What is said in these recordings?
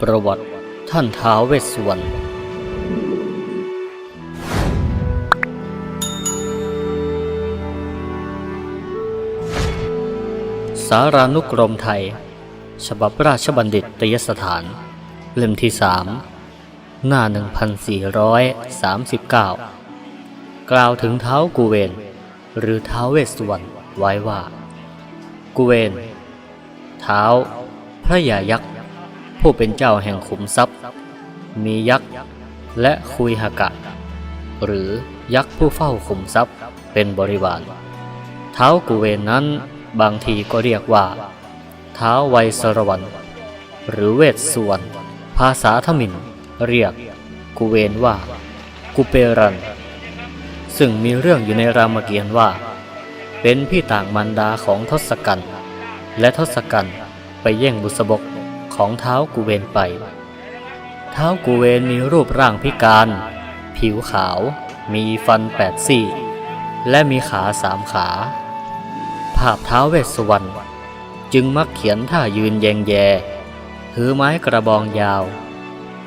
ประวัติท่านท้าวเวสสุวรรณสารานุกรมไทย ฉบับราชบัณฑิตยสถาน เล่มที่สามหน้า 1439 กล่าวถึงเท้ากูเวน หรือเท้าเวสสุวรรณไว้ว่า กูเวน เท้า พระยายักษ์ ผู้เป็นเจ้าแห่งขุมทรัพย์ มียักษ์ และคุยหกะ หรือยักษ์ผู้เฝ้าขุมทรัพย์เป็นบริวาร เท้ากูเวนนั้นบางทีก็เรียกว่า เท้าไวยสรวรรณหรือเวสสุวรรณภาษาทมินเรียกกูเวนว่า กุเปรัน ซึ่งมีเรื่องอยู่ในรามเกียรติ์ว่า เป็นพี่ต่างมารดาของทศกัณฐ์และทศกัณฐ์ไปแย่งบุษบก ของเท้ากูเวนไป เท้ากูเวนมีรูปร่างพิการ ผิวขาว มีฟันแปดซี่ และมีขาสามขา ภาพเท้าเวสสุวรรณจึงมักเขียนท่ายืนแยงแยถือไม้กระบองยาว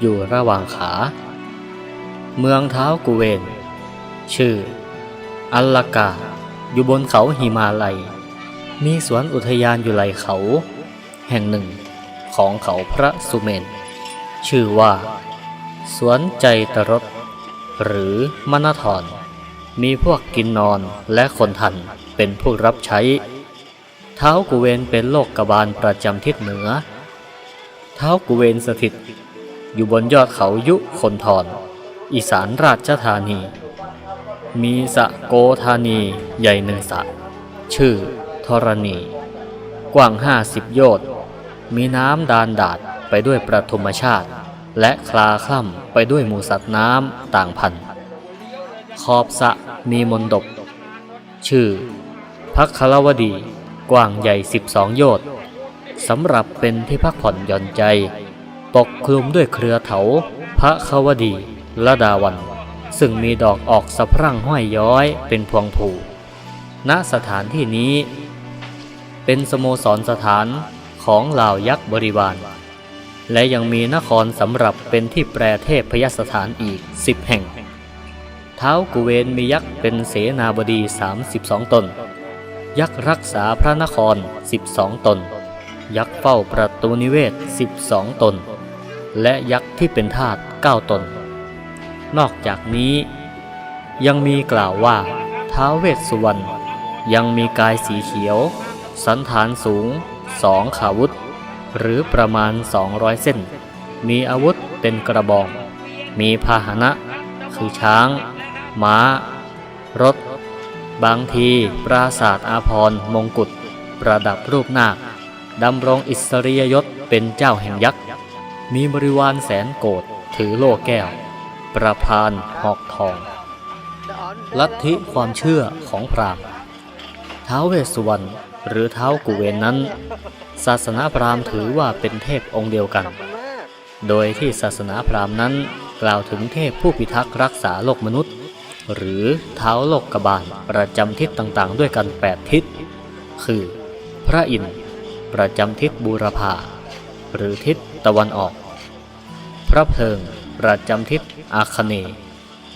อยู่ระหว่างขา เมืองเท้ากูเวน ชื่อ อัลลากาอยู่บนเขาหิมาลัย มีสวนอุทยานอยู่ไหลเขา แห่งหนึ่ง ของเขาพระสุเมน ชื่อว่า สวนใจตรสหรือมณฑรมีพวกกินนอนและคนทันเป็นผู้รับใช้ เท้ากุเวนเป็นโลกกบาลประจำทิศเหนือ เท้ากุเวนสถิต อยู่บนยอดเขายุคนทรอีสานราชธานี มีสะโกธานีใหญ่หนึ่งสะ ชื่อธรณี กว้างห้าสิบโยชน์ มีน้ำดานดาดไปด้วยประทุมชาติ และคลาคล่ำไปด้วยหมูสัตว์น้ำต่างพันธุ์ขอบสะมีมนดบ ชื่อพักคลวดี กว้างใหญ่12โยชน์สำหรับเป็นที่พักผ่อนหย่อนใจ ปกคลุมด้วยเครือเถา พระคาวดีละดาวัน ซึ่งมีดอกออกสะพรั่งห้อยย้อยเป็นพวงผูณสถานที่นี้ เป็นสโมสรสถาน ของเหล่ายักษ์บริวาร และยังมีนครสำหรับเป็นที่แปรเทพพยสถานอีกสิบแห่ง เท้ากุเวนมียักษ์เป็นเสนาบดี 32 ตน ยักษ์รักษาพระนคร 12 ตน ยักษ์เฝ้าประตูนิเวศ 12 ตน และยักษ์ที่เป็นทาส9ตน นอกจากนี้ ยังมีกล่าวว่าท้าวเวสสุวรรณยังมีกายสีเขียว สันฐานสูง สองขาวุธ หรือประมาณ 200 เส้น มีอาวุธเป็นกระบองมีพาหนะ คือช้าง ม้า รถ บางทีปราศาสตร์อาพรมงกุฎประดับรูปนาคดำรงอิสริยยศเป็นเจ้าแห่งยักษ์ มีบริวารแสนโกรธถือโล่แก้ว ประพานหอกทอง ลัทธิความเชื่อของพราหมณ์ท้าวเวสสุวรรณ หรือเท้ากุเวนนั้น ศาสนาพราหมณ์ถือว่าเป็นเทพองค์เดียวกัน โดยที่ศาสนาพราหมณ์นั้นกล่าวถึงเทพผู้พิทักษ์รักษาโลกมนุษย์ หรือเท้าโลกกบาลประจำทิศต่างๆ ด้วยกัน 8 ทิศ คือ พระอินทร์ประจำทิศบูรพาหรือทิศตะวันออก พระเพลิงประจำทิศอาคเน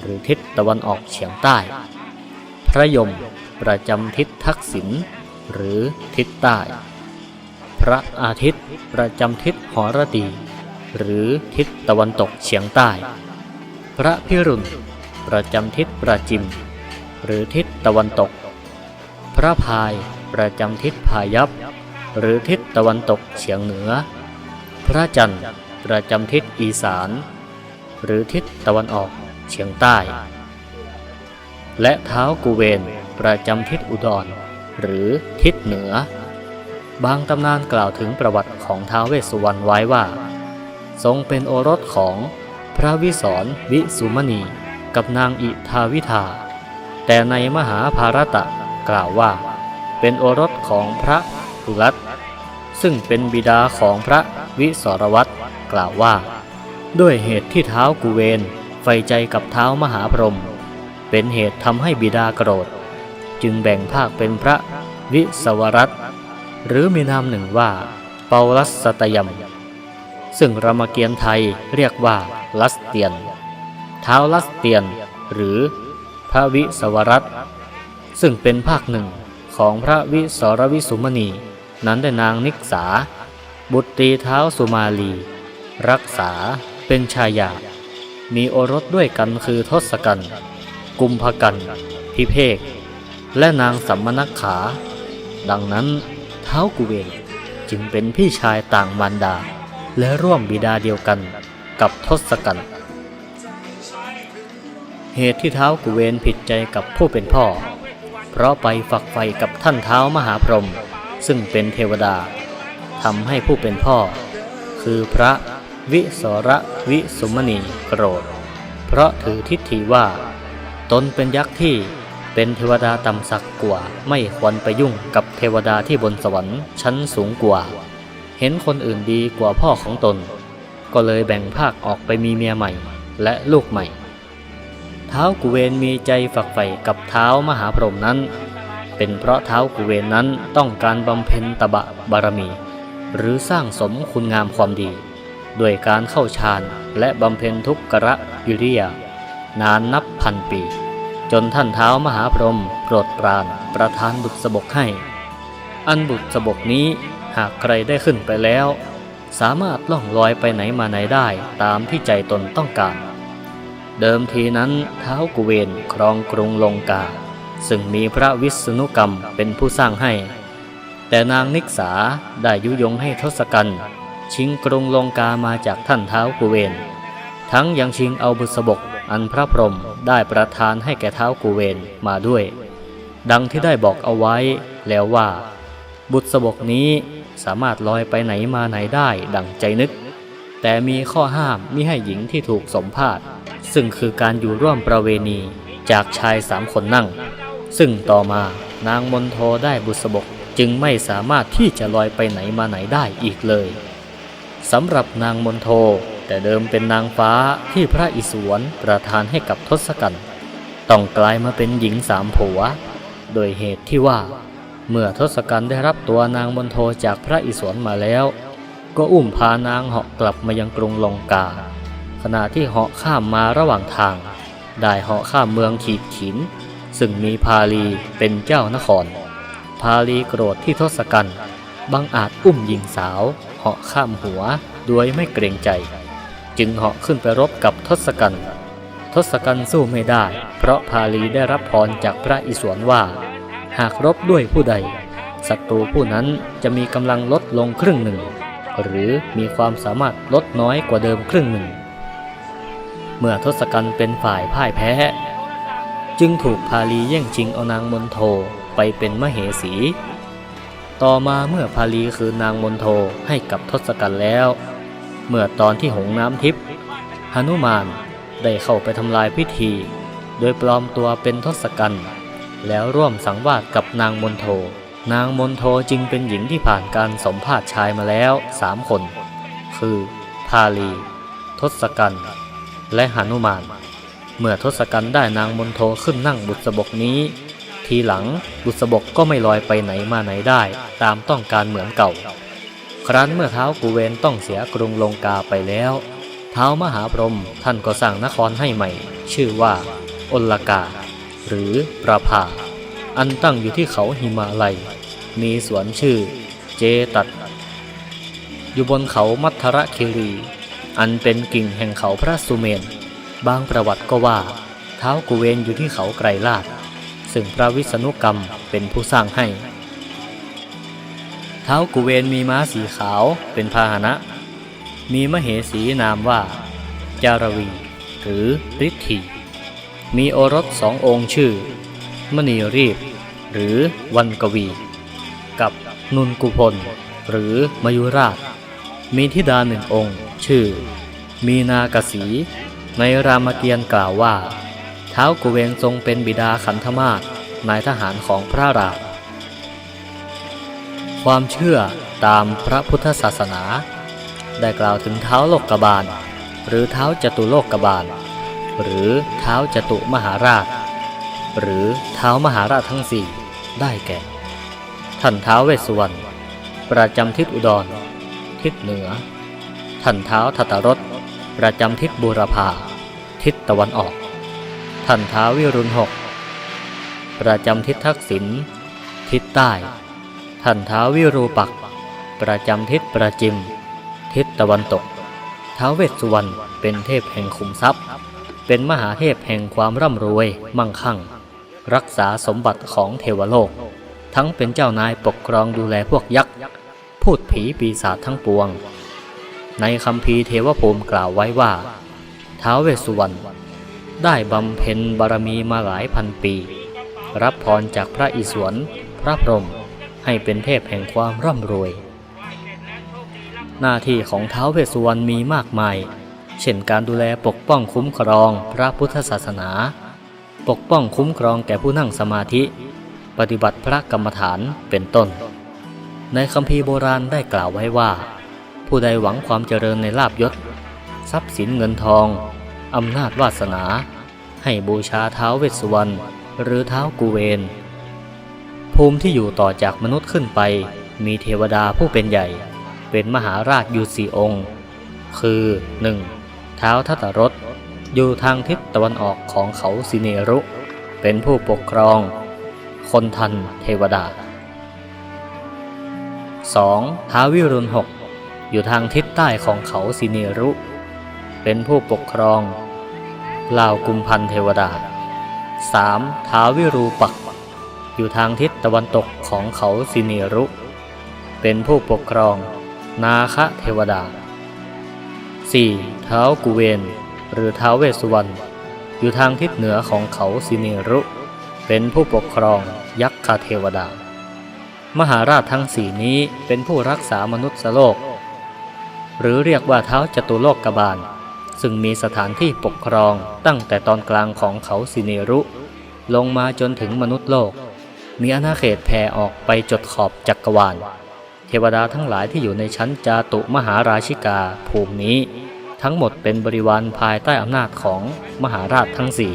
หรือทิศตะวันออกเฉียงใต้ พระยมประจำทิศทักษิณ หรือทิศใต้ พระอาทิตย์ประจำทิศหรดีหรือทิศตะวันตกเฉียงใต้ พระพิรุณประจำทิศประจิม หรือทิศตะวันตก พระพายประจำทิศพายัพหรือทิศตะวันตกเฉียงเหนือ พระจันทร์ประจำทิศอีสาน หรือทิศตะวันออกเฉียงใต้ และเท้ากุเวนประจำทิศอุดร หรือทิศเหนือ บางตำนานกล่าวถึงประวัติของท้าวเวสสุวรรณไว้ว่า ทรงเป็นโอรสของพระวิสรวิสุมณี กับนางอิทาวิทา แต่ในมหาภารตะกล่าวว่า เป็นโอรสของพระกุลัตซึ่งเป็นบิดาของพระวิสรวัตรกล่าวว่า ด้วยเหตุที่เท้ากุเวนไฟใจกับเท้ามหาพรหมเป็นเหตุทำให้บิดาโกรธ จึงแบ่งภาคเป็นพระวิสวรัตหรือมีนามหนึ่งว่า เปาลัสสตยม ซึ่งรามเกียรติ์ไทยเรียกว่าลัสเตียนเท้าลัสเตียน หรือพระวิสวรัตซึ่งเป็นภาคหนึ่งของพระวิสรวิสุมณี นั้นได้นางนิกษา บุตรีเท้าสุมาลี รักษาเป็นชายา มีโอรสด้วยกันคือทศกัณฐ์กุมภกันธ์พิเภก และนางสัมมนักขา ดังนั้นเท้ากุเวนจึงเป็นพี่ชายต่างมารดา และร่วมบิดาเดียวกันกับทศกัณฐ์เหตุที่เท้ากุเวนผิดใจกับผู้เป็นพ่อ เพราะไปฝักใฝ่กับท่านเท้ามหาพรหมซึ่งเป็นเทวดาทำให้ผู้เป็นพ่อ คือพระวิสรวิสุมณีโกรธ เพราะถือทิฏฐิว่า ตนเป็นยักษ์ที่ เป็นเทวดาต่ำสักกว่า ไม่ควรไปยุ่งกับเทวดาที่บนสวรรค์ชั้นสูงกว่า เห็นคนอื่นดีกว่าพ่อของตน ก็เลยแบ่งภาคออกไปมีเมียใหม่ และลูกใหม่ เท้ากุเวนมีใจฝักใฝ่กับเท้ามหาพรหมนั้น เป็นเพราะเท้ากุเวนนั้นต้องการบำเพ็ญตบะบารมี หรือสร้างสมคุณงามความดี ด้วยการเข้าฌานและบำเพ็ญทุกขระยุริยานานนับพันปี จนท่านเท้ามหาพรหมโปรดปรานประทานบุตรสบกให้ อันบุตรสบกนี้หากใครได้ขึ้นไปแล้ว สามารถล่องลอยไปไหนมาไหนได้ตามที่ใจตนต้องการ เดิมทีนั้นเท้ากุเวนครองกรุงลงกา ซึ่งมีพระวิษณุกรรมเป็นผู้สร้างให้ แต่นางนิกษาได้ยุยงให้ทศกัณฐ์ชิงกรุงลงกามาจากท่านเท้ากุเวน ทั้งยังชิงเอาบุษบกอันพระพรหมได้ประทานให้แก่เท้ากุเวนมาด้วย ดังที่ได้บอกเอาไว้แล้วว่า บุษบกนี้สามารถลอยไปไหนมาไหนได้ดังใจนึก แต่มีข้อห้ามมิให้หญิงที่ถูกสมภาษซึ่งคือการอยู่ร่วมประเวณีจากชายสามคนนั่ง ซึ่งต่อมานางมนโทได้บุษบกจึงไม่สามารถที่จะลอยไปไหนมาไหนได้อีกเลยสำหรับนางมนโท แต่เดิมเป็นนางฟ้าที่พระอิศวรประทานให้กับทศกัณฐ์ต้องกลายมาเป็นหญิงสามผัว โดยเหตุที่ว่า เมื่อทศกัณฐ์ได้รับตัวนางมนโทจากพระอิศวรมาแล้ว ก็อุ้มพานางเหาะกลับมายังกรุงลงกา ขณะที่เหาะข้ามมาระหว่างทาง ได้เหาะข้ามเมืองขีดขิน ซึ่งมีพาลีเป็นเจ้านคร พาลีโกรธที่ทศกัณฐ์บังอาจอุ้มหญิงสาวเหาะข้ามหัวโดยไม่เกรงใจ จึงเหาะขึ้นไปรบกับทศกัณฐ์ทศกัณฐ์สู้ไม่ได้ เพราะพาลีได้รับพรจากพระอิศวรว่า หากรบด้วยผู้ใดศัตรูผู้นั้นจะมีกำลังลดลงครึ่งหนึ่ง หรือมีความสามารถลดน้อยกว่าเดิมครึ่งหนึ่ง เมื่อทศกัณฐ์เป็นฝ่ายพ่ายแพ้ จึงถูกพาลีแย่งชิงเอานางมนโทไปเป็นมเหสี ต่อมาเมื่อพาลีคืนนางมนโทให้กับทศกัณฐ์แล้ว เมื่อตอนที่หงน้ำทิพย์หนุมานได้เข้าไปทำลายพิธี โดยปลอมตัวเป็นทศกัณฐ์แล้วร่วมสังวาสกับนางมนโท นางมนโทจึงเป็นหญิงที่ผ่านการสมภาษชายมาแล้วสามคน คือพาลี ทศกัณฐ์และหนุมาน เมื่อทศกัณฐ์ได้นางมนโทขึ้นนั่งบุษบกนี้ ทีหลังบุษบกก็ไม่ลอยไปไหนมาไหนได้ ตามต้องการเหมือนเก่า ครั้นเมื่อเท้ากุเวนต้องเสียกรุงลงกาไปแล้ว เท้ามหาพรหมท่านก็สร้างนครให้ใหม่ ชื่อว่าอลกา หรือประภา อันตั้งอยู่ที่เขาหิมาลัย มีสวนชื่อเจตัด อยู่บนเขามัทรคิรี อันเป็นกิ่งแห่งเขาพระสุเมน บางประวัติก็ว่า เท้ากุเวนอยู่ที่เขาไกรลาดซึ่งพระวิษณุกรรมเป็นผู้สร้างให้ เท้ากุเวนมีม้าสีขาวเป็นพาหนะ มีมเหสีนามว่า จารวี หรือฤทธีมีโอรสสององค์ชื่อ มณีรีบ หรือวันกวี กับนุนกุพล หรือมยุราช มีธิดาหนึ่งองค์ ชื่อ มีนากสี ในรามเกียรติ์กล่าวว่า เท้ากุเวนทรงเป็นบิดาขันธมาศนายทหารของพระราช ความเชื่อตามพระพุทธศาสนา ได้กล่าวถึงเท้าโลกกบาล หรือเท้าจตุโลกกบาล หรือเท้าจตุมหาราช หรือเท้ามหาราชทั้งสี่ได้แก่ ท่านเท้าเวสสุวรรณประจำทิศอุดร ทิศเหนือ ท่านเท้าทัตตรสประจำทิศบูรพาทิศตะวันออก ท่านเท้าววิรุณหกประจำทิศทักษิณทิศใต้ ท่านท้าววิรูปัก ประจำทิศประจิม ทิศตะวันตก ท้าวเวสสุวรรณเป็นเทพแห่งขุมทรัพย์ เป็นมหาเทพแห่งความร่ำรวยมั่งคั่ง รักษาสมบัติของเทวโลก ทั้งเป็นเจ้านายปกครองดูแลพวกยักษ์พูดผีปีศาจทั้งปวง ในคำพีเทวภูมิกล่าวไว้ว่าท้าวเวสสุวรรณได้บำเพ็ญบารมีมาหลายพันปี รับพรจากพระอิศวร พระพรหม ให้เป็นเทพแห่งความร่ำรวย หน้าที่ของท้าวเวสสุวรรณมีมากมาย เช่นการดูแลปกป้องคุ้มครองพระพุทธศาสนา ปกป้องคุ้มครองแก่ผู้นั่งสมาธิ ปฏิบัติพระกรรมฐานเป็นต้น ในคัมภีร์โบราณได้กล่าวไว้ว่า ผู้ใดหวังความเจริญในลาบยศ ทรัพย์สินเงินทองอำนาจวาสนา ให้บูชาเท้าวเวสสุวรรณหรือเท้าวกุเวน ภูมิที่อยู่ต่อจากมนุษย์ขึ้นไป มีเทวดาผู้เป็นใหญ่ เป็นมหาราชอยู่สี่องค์ คือ 1. เท้าวทัตตรสอยู่ทางทิศตะวันออกของเขาสิเนรุ เป็นผู้ปกครอง คนทันเทวดา 2. ท้าววิรุณหกอยู่ทางทิศใต้ของเขาสิเนรุ เป็นผู้ปกครองลาวกุมพันเทวดา 3. ท้าววิรูปักษ อยู่ทางทิศตะวันตกของเขาสิเนรุ เป็นผู้ปกครอง นาคะเทวดา 4. ท้ากุเวน หรือท้าวเวสุวรรณอยู่ทางทิศเหนือของเขาสิเนรุ เป็นผู้ปกครองยักษ์เทวดา มหาราชทั้งสี่นี้เป็นผู้รักษามนุษย์โลก หรือเรียกว่าเท้าจตุโลกกบาล ซึ่งมีสถานที่ปกครองตั้งแต่ตอนกลางของเขาสิเนรุ ลงมาจนถึงมนุษย์โลก มีอาณาเขตแผ่ออกไปจดขอบจักรวาล เทวดาทั้งหลายที่อยู่ในชั้นจาตุมหาราชิกาภูมินี้ ทั้งหมดเป็นบริวารภายใต้อำนาจของมหาราชทั้งสี่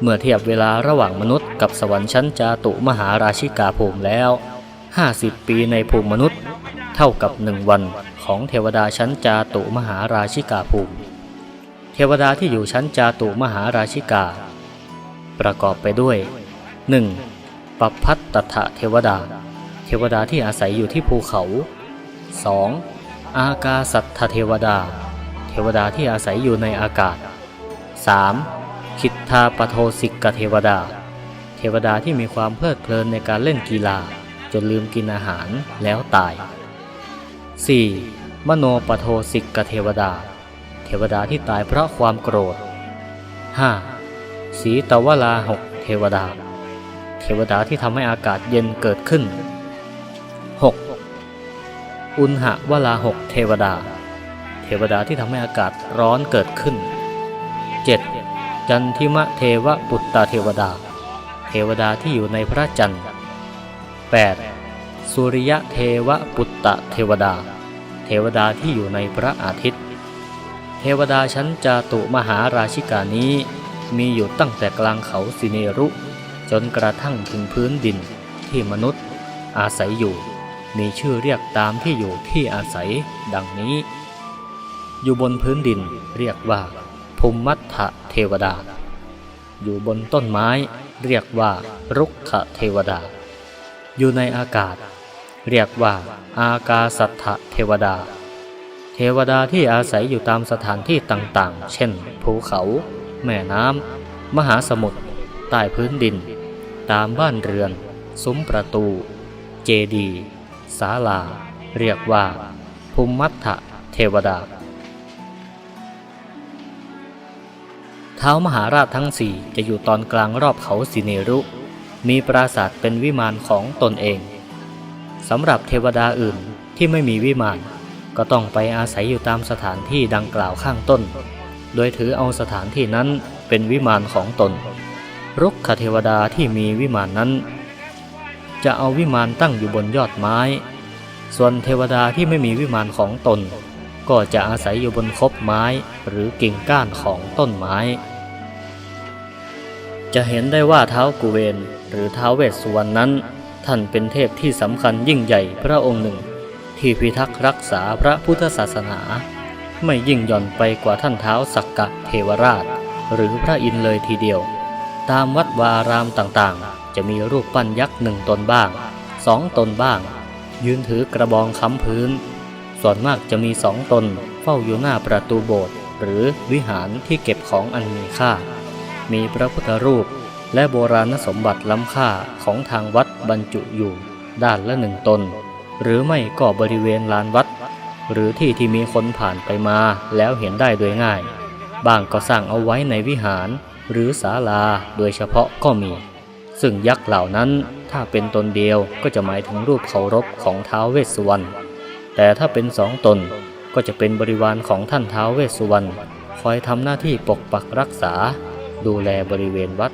เมื่อเทียบเวลาระหว่างมนุษย์กับสวรรค์ชั้นจาตุมหาราชิกาภูมิแล้ว 50 ปีในภูมิมนุษย์ เท่ากับหนึ่งวันของเทวดาชั้นจาตุมหาราชิกาภูมิ เทวดาที่อยู่ชั้นจาตุมหาราชิกา ประกอบไปด้วย 1. ปัพพัตตถะเทวดา เทวดาที่อาศัยอยู่ที่ภูเขา 2. อากาสัตถเทวดา เทวดาที่อาศัยอยู่ในอากาศ 3. คิทธาปโทสิกเทวดา เทวดาที่มีความเพลิดเพลินในการเล่นกีฬา จนลืมกินอาหารแล้วตาย 4. มโนปโทสิกเทวดา เทวดาที่ตายเพราะความโกรธ 5. สีตวลาหกเทวดา เทวดาที่ทำให้อากาศเย็นเกิดขึ้น 6. อุณหวลาหกเทวดา เทวดาที่ทำให้อากาศร้อนเกิดขึ้น 7. จันทิมะเทวปุตตาเทวดา เทวดาที่อยู่ในพระจันทร์ 8. สุริยะเทวปุตตะเทวดา เทวดาที่อยู่ในพระอาทิตย์ เทวดาชั้นจาตุมหาราชิกานี้มีอยู่ตั้งแต่กลางเขาสิเนรุ จนกระทั่งถึงพื้นดินที่มนุษย์อาศัยอยู่ มีชื่อเรียกตามที่อยู่ที่อาศัยดังนี้ อยู่บนพื้นดินเรียกว่า ภูมิมัตเทวดา อยู่บนต้นไม้เรียกว่ารุกขเทวดา อยู่ในอากาศ เรียกว่า อากาสัทธเทวดา เทวดาที่อาศัยอยู่ตามสถานที่ต่างๆ เช่น ภูเขา แม่น้ำมหาสมุทรใต้พื้นดิน ตามบ้านเรือน ซุ้มประตู เจดีศาลา เรียกว่า ภูมิมัตถเทวดา เท้ามหาราชทั้งสี่จะอยู่ตอนกลางรอบเขาสิเนรุ มีปราสาทเป็นวิมานของตนเองสำหรับเทวดาอื่นที่ไม่มีวิมาน ก็ต้องไปอาศัยอยู่ตามสถานที่ดังกล่าวข้างต้น โดยถือเอาสถานที่นั้นเป็นวิมานของตน รุกขเทวดาที่มีวิมานนั้น จะเอาวิมานตั้งอยู่บนยอดไม้ ส่วนเทวดาที่ไม่มีวิมานของตน ก็จะอาศัยอยู่บนคบไม้หรือกิ่งก้านของต้นไม้ จะเห็นได้ว่าเท้ากุเวนหรือเท้าเวสสุวรรณนั้น ท่านเป็นเทพที่สำคัญยิ่งใหญ่พระองค์หนึ่งทที่พิทักษ์รักษาพระพุทธศาสนา ไม่ยิ่งหย่อนไปกว่าท่านเท้าสักกะเทวราช หรือพระอินทร์เลยทีเดียว ตามวัดวารามต่างๆ จะมีรูปปั้นยักษ์หนึ่งตนบ้างสองตนบ้าง ยืนถือกระบองค้ำพื้น ส่วนมากจะมีสองตนเฝ้าอยู่หน้าประตูโบสถ์หรือวิหารที่เก็บของอันมีค่า มีพระพุทธรูปและโบราณสมบัติล้ำค่าของทางวัดบรรจุอยู่ ด้านละหนึ่งตน หรือไม่ก็บริเวณลานวัด หรือที่ที่มีคนผ่านไปมาแล้วเห็นได้โดยง่าย บางก็สร้างเอาไว้ในวิหาร หรือศาลาโดยเฉพาะก็มี ซึ่งยักษ์เหล่านั้นถ้าเป็นตนเดียวก็จะหมายถึงรูปเคารพของท้าวเวสสุวรรณแต่ถ้าเป็นสองตนก็จะเป็นบริวารของท่านท้าวเวสสุวรรณคอยทำหน้าที่ปกปักรักษา ดูแลบริเวณวัด